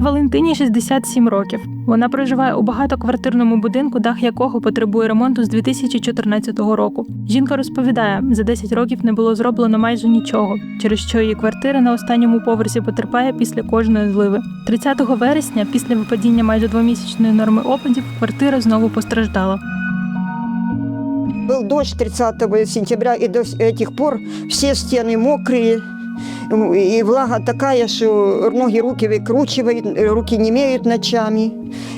Валентині 67 років. Вона проживає у багатоквартирному будинку, дах якого потребує ремонту з 2014 року. Жінка розповідає, за 10 років не було зроблено майже нічого, через що її квартира на останньому поверсі потерпає після кожної зливи. 30 вересня, після випадіння майже двомісячної норми опадів, квартира знову постраждала. Был дождь 30 сентября, и до этих пор все стены мокрые, м, и влага такая, что ноги руки выкручивают, э, руки не имеют ночами,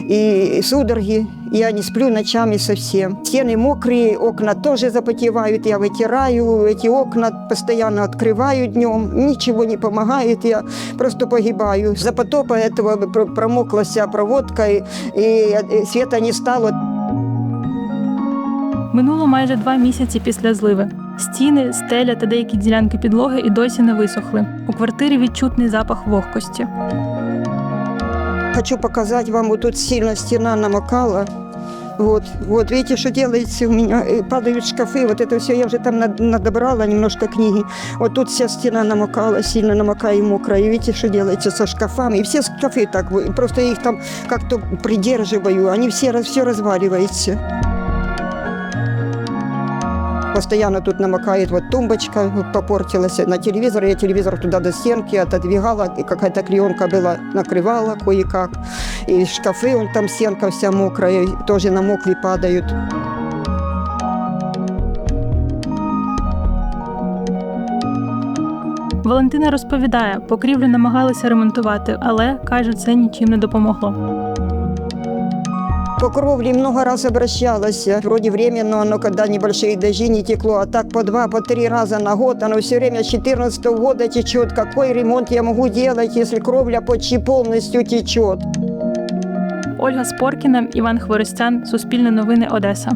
и судороги. Я не сплю ночами совсем. Стены мокрые, окна тоже запотевают, я вытираю, эти окна постоянно открываю днем, ничего не помогает, я просто погибаю. За потопа этого пр- промокла вся проводка, и, и э, света не стало. Минуло майже два місяці після зливи. Стіни, стеля та деякі ділянки підлоги і досі не висохли. У квартирі відчутний запах вогкості. Хочу показать вам, вот тут сильно стена намокала. Вот, вот, видите, что делается у меня? Э, Падают шкафы, вот это все, я уже там над- надобрала немножко книги. Вот тут вся стена намокала, сильно намокая и мокрая. И видите, что делается со шкафами? И все шкафы так, вы- просто я их там как-то придерживаю, они все, раз- все разваливаются. Постоянно тут намокает вот тумбочка, вот попортилась на телевизор. Я телевизор туда до стенки отодвигала, и какая-то клеенка была, накрывала кое-как. И шкафы, он там стенка вся мокрая, тоже намокли, падают. Валентина розповідає, покрівлю намагалися ремонтувати, але каже, це нічим не допомогло. По кровле много раз обращалась. Вроде временно, но когда небольшие дожди не текло, а так по два, по три раза на год. Оно все время с 14 года течет. Какой ремонт я могу делать, если кровля почти полностью течет? Ольга Споркіна, Іван Хворостян, Суспільне новини Одеса.